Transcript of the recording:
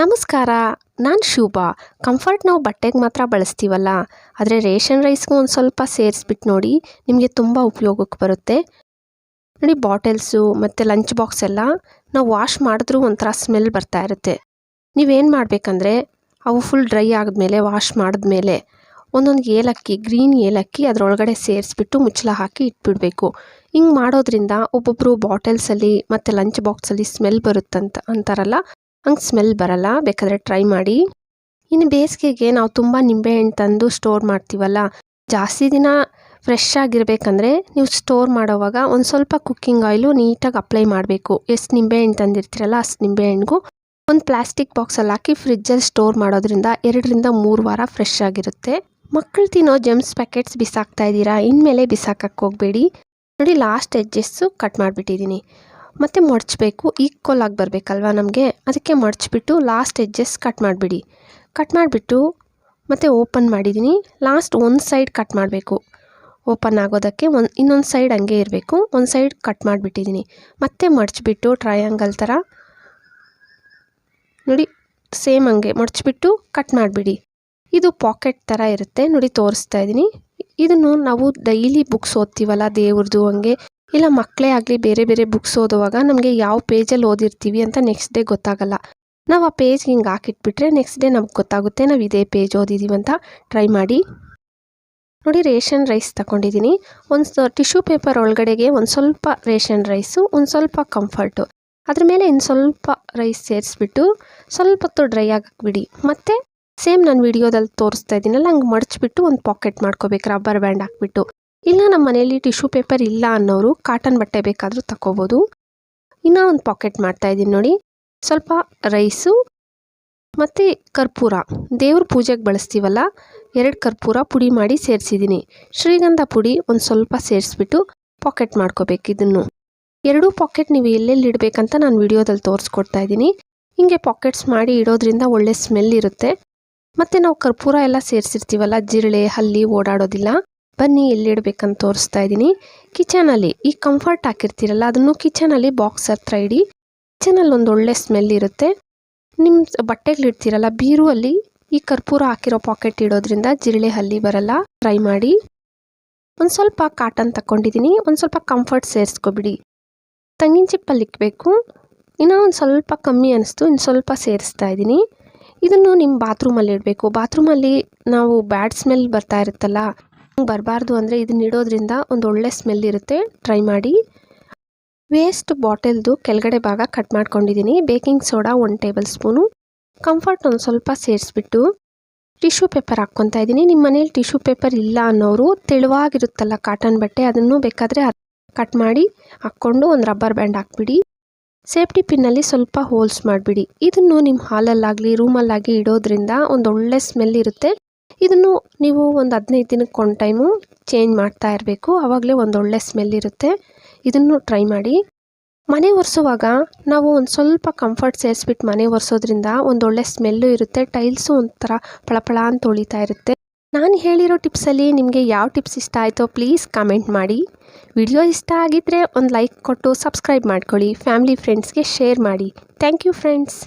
ನಮಸ್ಕಾರ, ನಾನು ಶುಭಾ. ಕಂಫರ್ಟ್ ನಾವು ಬಟ್ಟೆಗೆ ಮಾತ್ರ ಬಳಸ್ತೀವಲ್ಲ? ಆದರೆ ರೇಷನ್ ರೈಸ್ಗೂ ಒಂದು ಸ್ವಲ್ಪ ಸೇರಿಸ್ಬಿಟ್ಟು ನೋಡಿ, ನಿಮಗೆ ತುಂಬ ಉಪಯೋಗಕ್ಕೆ ಬರುತ್ತೆ. ನೋಡಿ ಬಾಟಲ್ಸು ಮತ್ತು ಲಂಚ್ ಬಾಕ್ಸ್ ಎಲ್ಲ, ನಾವು ವಾಶ್ ಮಾಡಿದ್ರೂ ಒಂಥರ ಸ್ಮೆಲ್ ಬರ್ತಾ ಇರುತ್ತೆ. ನೀವೇನು ಮಾಡಬೇಕಂದ್ರೆ, ಅವು ಫುಲ್ ಡ್ರೈ ಆದಮೇಲೆ ವಾಶ್ ಮಾಡಿದ್ಮೇಲೆ ಒಂದೊಂದು ಏಲಕ್ಕಿ ಗ್ರೀನ್ ಏಲಕ್ಕಿ ಅದರೊಳಗಡೆ ಸೇರಿಸ್ಬಿಟ್ಟು ಮುಚ್ಚಳ ಹಾಕಿ ಇಟ್ಬಿಡಬೇಕು. ಹಿಂಗೆ ಮಾಡೋದ್ರಿಂದ ಒಬ್ಬೊಬ್ಬರು ಬಾಟಲ್ಸಲ್ಲಿ ಮತ್ತು ಲಂಚ್ ಬಾಕ್ಸಲ್ಲಿ ಸ್ಮೆಲ್ ಬರುತ್ತಂತ, ಅಂತಾರಲ್ಲ? ಹಂಗೆ ಸ್ಮೆಲ್ ಬರಲ್ಲ, ಬೇಕಾದರೆ ಟ್ರೈ ಮಾಡಿ. ಇನ್ನು ಬೇಸಿಗೆಗೆ ನಾವು ತುಂಬ ನಿಂಬೆಹಣ್ಣು ತಂದು ಸ್ಟೋರ್ ಮಾಡ್ತೀವಲ್ಲ, ಜಾಸ್ತಿ ದಿನ ಫ್ರೆಶ್ ಆಗಿರಬೇಕಂದ್ರೆ ನೀವು ಸ್ಟೋರ್ ಮಾಡೋವಾಗ ಒಂದು ಸ್ವಲ್ಪ ಕುಕ್ಕಿಂಗ್ ಆಯಿಲು ನೀಟಾಗಿ ಅಪ್ಲೈ ಮಾಡಬೇಕು. ಎಷ್ಟು ನಿಂಬೆಹಣ್ಣು ತಂದಿರ್ತೀರಲ್ಲ ಅಷ್ಟು ನಿಂಬೆಹಣ್ಣಿಗೂ ಒಂದು ಪ್ಲಾಸ್ಟಿಕ್ ಬಾಕ್ಸಲ್ಲಿ ಹಾಕಿ ಫ್ರಿಜ್ಜಲ್ಲಿ ಸ್ಟೋರ್ ಮಾಡೋದ್ರಿಂದ ಎರಡರಿಂದ ಮೂರು ವಾರ ಫ್ರೆಶ್ ಆಗಿರುತ್ತೆ. ಮಕ್ಕಳು ತಿನ್ನೋ ಜೆಮ್ಸ್ ಪ್ಯಾಕೆಟ್ಸ್ ಬಿಸಾಕ್ತಾ ಇದ್ದೀರಾ, ಇನ್ಮೇಲೆ ಬಿಸಾಕಕ್ಕೆ ಹೋಗಬೇಡಿ. ನೋಡಿ ಲಾಸ್ಟ್ ಎಜ್ಜಸ್ಸು ಕಟ್ ಮಾಡಿಬಿಟ್ಟಿದ್ದೀನಿ. ಮತ್ತು ಮಡಚಬೇಕು ಈಕ್ವಲ್ ಆಗಿ ಬರಬೇಕಲ್ವ ನಮಗೆ? ಅದಕ್ಕೆ ಮಡಚಿಬಿಟ್ಟು ಲಾಸ್ಟ್ ಎಜ್ಜಸ್ ಕಟ್ ಮಾಡಿಬಿಡಿ. ಕಟ್ ಮಾಡಿಬಿಟ್ಟು ಮತ್ತು ಓಪನ್ ಮಾಡಿದ್ದೀನಿ ಲಾಸ್ಟ್ ಒಂದು ಸೈಡ್ ಕಟ್ ಮಾಡಬೇಕು. ಓಪನ್ ಆಗೋದಕ್ಕೆ ಒಂದು, ಇನ್ನೊಂದು ಸೈಡ್ ಹಂಗೆ ಇರಬೇಕು. ಒಂದು ಸೈಡ್ ಕಟ್ ಮಾಡಿಬಿಟ್ಟಿದ್ದೀನಿ ಮತ್ತೆ ಮಡಚಿಬಿಟ್ಟು ಟ್ರಯಾಂಗಲ್ ಥರ ನೋಡಿ ಸೇಮ್ ಹಂಗೆ. ಮಡಚಿಬಿಟ್ಟು ಕಟ್ ಮಾಡಿಬಿಡಿ. ಇದು ಪಾಕೆಟ್ ಥರ ಇರುತ್ತೆ. ನೋಡಿ, ತೋರಿಸ್ತಾ ಇದ್ದೀನಿ ಇದನ್ನು ನಾವು ಡೈಲಿ ಬುಕ್ಸ್ ಓದ್ತೀವಲ್ಲ, ದೇವ್ರದ್ದು ಹಂಗೆ. ಇಲ್ಲ, ಮಕ್ಕಳೇ ಆಗಲಿ, ಬೇರೆ ಬೇರೆ ಬುಕ್ಸ್ ಓದುವಾಗ ನಮಗೆ ಯಾವ ಪೇಜಲ್ಲಿ ಓದಿರ್ತೀವಿ ಅಂತ ನೆಕ್ಸ್ಟ್ ಡೇ ಗೊತ್ತಾಗಲ್ಲ. ನಾವು ಆ ಪೇಜ್ ಹಿಂಗೆ ಹಾಕಿಟ್ಬಿಟ್ರೆ ನೆಕ್ಸ್ಟ್ ಡೇ ನಮ್ಗೆ ಗೊತ್ತಾಗುತ್ತೆ, ನಾವು ಇದೇ ಪೇಜ್ ಓದಿದ್ದೀವಿ ಅಂತ ಟ್ರೈ ಮಾಡಿ. ನೋಡಿ, ರೇಷನ್ ರೈಸ್ ತಗೊಂಡಿದ್ದೀನಿ ಒಂದು ಟಿಶ್ಯೂ ಪೇಪರ್ ಒಳಗಡೆಗೆ ಒಂದು ಸ್ವಲ್ಪ ರೇಷನ್ ರೈಸು ಒಂದು ಸ್ವಲ್ಪ ಕಂಫರ್ಟು ಅದ್ರ ಮೇಲೆ ಇನ್ನು ಸ್ವಲ್ಪ ರೈಸ್ ಸೇರಿಸ್ಬಿಟ್ಟು ಸ್ವಲ್ಪ ಹೊತ್ತು ಡ್ರೈ ಬಿಡಿ ಮತ್ತು ಸೇಮ್ ನಾನು ವಿಡಿಯೋದಲ್ಲಿ ತೋರಿಸ್ತಾ ಇದ್ದೀನಲ್ಲ ಹಂಗೆ ಮಡಚ್ಬಿಟ್ಟು ಒಂದು ಪಾಕೆಟ್ ಮಾಡ್ಕೋಬೇಕು ರಬ್ಬರ್ ಬ್ಯಾಂಡ್ ಹಾಕ್ಬಿಟ್ಟು. ಇಲ್ಲ ನಮ್ಮ ಮನೆಯಲ್ಲಿ ಟಿಶ್ಯೂ ಪೇಪರ್ ಇಲ್ಲ ಅನ್ನೋರು ಕಾಟನ್ ಬಟ್ಟೆ ಬೇಕಾದರೂ ತಗೋಬೋದು ಇನ್ನೂ ಒಂದು ಪಾಕೆಟ್ ಮಾಡ್ತಾಯಿದ್ದೀನಿ ನೋಡಿ. ಸ್ವಲ್ಪ ರೈಸು ಮತ್ತು ಕರ್ಪೂರ. ದೇವ್ರ ಪೂಜೆಗೆ ಬಳಸ್ತೀವಲ್ಲ, ಎರಡು ಕರ್ಪೂರ ಪುಡಿ ಮಾಡಿ ಸೇರಿಸಿದ್ದೀನಿ. ಶ್ರೀಗಂಧ ಪುಡಿ ಒಂದು ಸ್ವಲ್ಪ ಸೇರಿಸ್ಬಿಟ್ಟು ಪಾಕೆಟ್ ಮಾಡ್ಕೋಬೇಕು ಇದನ್ನು. ಎರಡೂ ಪಾಕೆಟ್ ನೀವು ಎಲ್ಲೆಲ್ಲಿ ಇಡಬೇಕಂತ ನಾನು ವಿಡಿಯೋದಲ್ಲಿ ತೋರಿಸ್ಕೊಡ್ತಾ ಇದ್ದೀನಿ. ಹಿಂಗೆ ಪಾಕೆಟ್ಸ್ ಮಾಡಿ ಇಡೋದ್ರಿಂದ ಒಳ್ಳೆ ಸ್ಮೆಲ್ ಇರುತ್ತೆ. ಮತ್ತು ನಾವು ಕರ್ಪೂರ ಎಲ್ಲ ಸೇರಿಸಿರ್ತೀವಲ್ಲ, ಜಿರಳೆ, ಹಲ್ಲಿ ಓಡಾಡೋದಿಲ್ಲ. ಬನ್ನಿ ಎಲ್ಲಿಡ್ಬೇಕಂತ ತೋರಿಸ್ತಾ ಇದ್ದೀನಿ. ಕಿಚನಲ್ಲಿ, ಈ ಕಂಫರ್ಟ್ ಹಾಕಿರ್ತೀರಲ್ಲ, ಅದನ್ನು ಕಿಚನಲ್ಲಿ ಬಾಕ್ಸ್ ಹತ್ರ ಇಡಿ. ಕಿಚನಲ್ಲಿ ಒಂದು ಒಳ್ಳೆ ಸ್ಮೆಲ್ ಇರುತ್ತೆ. ನಿಮ್ಮ ಬಟ್ಟೆಗಳಿಡ್ತೀರಲ್ಲ ಬೀರುವಲ್ಲಿ ಈ ಕರ್ಪೂರ ಹಾಕಿರೋ ಪಾಕೆಟ್ ಇಡೋದ್ರಿಂದ ಜಿರಳೆ ಹಲ್ಲಿ ಬರಲ್ಲ. ಟ್ರೈ ಮಾಡಿ. ಒಂದು ಸ್ವಲ್ಪ ಕಾಟನ್ ತಗೊಂಡಿದ್ದೀನಿ ಒಂದು ಸ್ವಲ್ಪ ಕಂಫರ್ಟ್ ಸೇರಿಸ್ಕೊಬಿಡಿ. ತಂಗಿನ ಚಿಪ್ಪಲ್ಲಿ ಇಕ್ಕಬೇಕು ಇನ್ನೂ ಒಂದು ಸ್ವಲ್ಪ ಕಮ್ಮಿ ಅನಿಸ್ತು ಇನ್ನು ಸ್ವಲ್ಪ ಸೇರಿಸ್ತಾ ಇದ್ದೀನಿ. ಇದನ್ನು ನಿಮ್ಮ ಬಾತ್ರೂಮಲ್ಲಿ ಇಡಬೇಕು. ಬಾತ್ರೂಮಲ್ಲಿ ನಾವು ಬ್ಯಾಡ್ ಸ್ಮೆಲ್ ಬರ್ತಾ ಇರುತ್ತಲ್ಲ ಬರಬಾರ್ದು ಅಂದರೆ ಇದನ್ನ ಇಡೋದ್ರಿಂದ ಒಂದು ಒಳ್ಳೆ ಸ್ಮೆಲ್ ಇರುತ್ತೆ. ಟ್ರೈ ಮಾಡಿ. ವೇಸ್ಟ್ ಬಾಟಲ್ದು ಕೆಳಗಡೆ ಭಾಗ ಕಟ್ ಮಾಡ್ಕೊಂಡಿದ್ದೀನಿ baking soda one tablespoon comfort ಒಂದು ಸ್ವಲ್ಪ ಸೇರಿಸ್ಬಿಟ್ಟು ಟಿಶ್ಯೂ ಪೇಪರ್ ಹಾಕ್ಕೊತಾ ಇದ್ದೀನಿ ನಿಮ್ಮ ಮನೇಲಿ ಟಿಶ್ಯೂ ಪೇಪರ್ ಇಲ್ಲ ಅನ್ನೋರು ತೆಳುವಾಗಿರುತ್ತಲ್ಲ ಕಾಟನ್ ಬಟ್ಟೆ, ಅದನ್ನು ಬೇಕಾದರೆ ಕಟ್ ಮಾಡಿ ಹಾಕ್ಕೊಂಡು ಒಂದು ರಬ್ಬರ್ ಬ್ಯಾಂಡ್ ಹಾಕ್ಬಿಡಿ. ಸೇಫ್ಟಿ ಪಿನ್ನಲ್ಲಿ ಸ್ವಲ್ಪ ಹೋಲ್ಸ್ ಮಾಡಿಬಿಡಿ. ಇದನ್ನು ನಿಮ್ಮ ಹಾಲಲ್ಲಾಗಲಿ ರೂಮಲ್ಲಾಗಿ ಇಡೋದ್ರಿಂದ ಒಂದು ಒಳ್ಳೆ ಸ್ಮೆಲ್ ಇರುತ್ತೆ. ಇದನ್ನು ನೀವು ಒಂದು ಹದಿನೈದು ದಿನಕ್ಕೆ ಒಂದು ಟೈಮು ಚೇಂಜ್ ಮಾಡ್ತಾ ಇರಬೇಕು. ಆವಾಗಲೇ ಒಂದು ಒಳ್ಳೆ ಸ್ಮೆಲ್ ಇರುತ್ತೆ. ಇದನ್ನು ಟ್ರೈ ಮಾಡಿ. ಮನೆ ಒರೆಸುವಾಗ ನಾವು ಒಂದು ಸ್ವಲ್ಪ ಕಂಫರ್ಟ್ ಸೇರಿಸ್ಬಿಟ್ಟು ಮನೆ ಒರೆಸೋದ್ರಿಂದ ಒಂದು ಒಳ್ಳೆ ಸ್ಮೆಲ್ಲು ಇರುತ್ತೆ. ಟೈಲ್ಸು ಒಂಥರ ಪಳಪಳ ಅಂತ ಉಳಿತಾ ಇರುತ್ತೆ. ನಾನು ಹೇಳಿರೋ ಟಿಪ್ಸಲ್ಲಿ ನಿಮಗೆ ಯಾವ ಟಿಪ್ಸ್ ಇಷ್ಟ ಆಯಿತೋ ಪ್ಲೀಸ್ ಕಮೆಂಟ್ ಮಾಡಿ. ವಿಡಿಯೋ ಇಷ್ಟ ಆಗಿದ್ದರೆ ಒಂದು ಲೈಕ್ ಕೊಟ್ಟು ಸಬ್ಸ್ಕ್ರೈಬ್ ಮಾಡ್ಕೊಳ್ಳಿ. ಫ್ಯಾಮಿಲಿ ಫ್ರೆಂಡ್ಸ್ಗೆ ಶೇರ್ ಮಾಡಿ. Thank you friends.